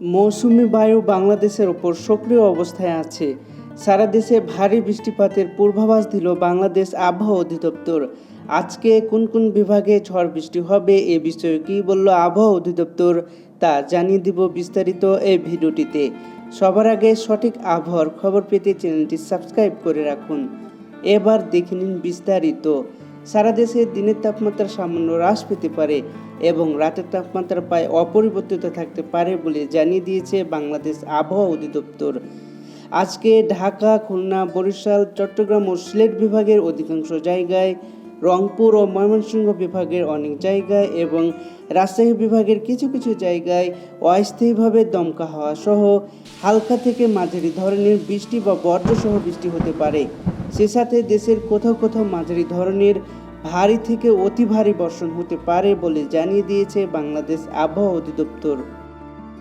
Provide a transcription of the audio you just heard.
মৌসুমি বায়ু বাংলাদেশের ওপর সক্রিয় অবস্থায় আছে। সারা দেশে ভারী বৃষ্টিপাতের পূর্বাভাস দিল বাংলাদেশ আবহাওয়া অধিদপ্তর। আজকে কোন কোন বিভাগে ঝড় বৃষ্টি হবে এ বিষয়ে কী বলল আবহাওয়া অধিদপ্তর, তা জানিয়ে দিব বিস্তারিত এই ভিডিওটিতে। সবার আগে সঠিক আবহাওয়ার খবর পেতে চ্যানেলটি সাবস্ক্রাইব করে রাখুন। এবার দেখে নিন বিস্তারিত। সারা দেশে দিনের তাপমাত্রা সামান্য হ্রাস পেতে পারে এবং রাতের তাপমাত্রা প্রায় অপরিবর্তিত থাকতে পারে বলে জানিয়ে দিয়েছে বাংলাদেশ আবহাওয়া অধিদপ্তর। আজকে ঢাকা, খুলনা, বরিশাল, চট্টগ্রাম ও সিলেট বিভাগের অধিকাংশ জায়গায়, রংপুর ও ময়মনসিংহ বিভাগের অনেক জায়গায় এবং রাজশাহী বিভাগের কিছু কিছু জায়গায় অস্থায়ীভাবে দমকা হওয়া সহ হালকা থেকে মাঝারি ধরনের বৃষ্টি বা বর্জ্যসহ বৃষ্টি হতে পারে। সে সাথে দেশের কোথাও কোথাও মাঝারি ধরনের ভারী থেকে অতি ভারী বর্ষণ হতে পারে বলে জানিয়ে দিয়েছে বাংলাদেশ আবহাওয়া অধিদপ্তর।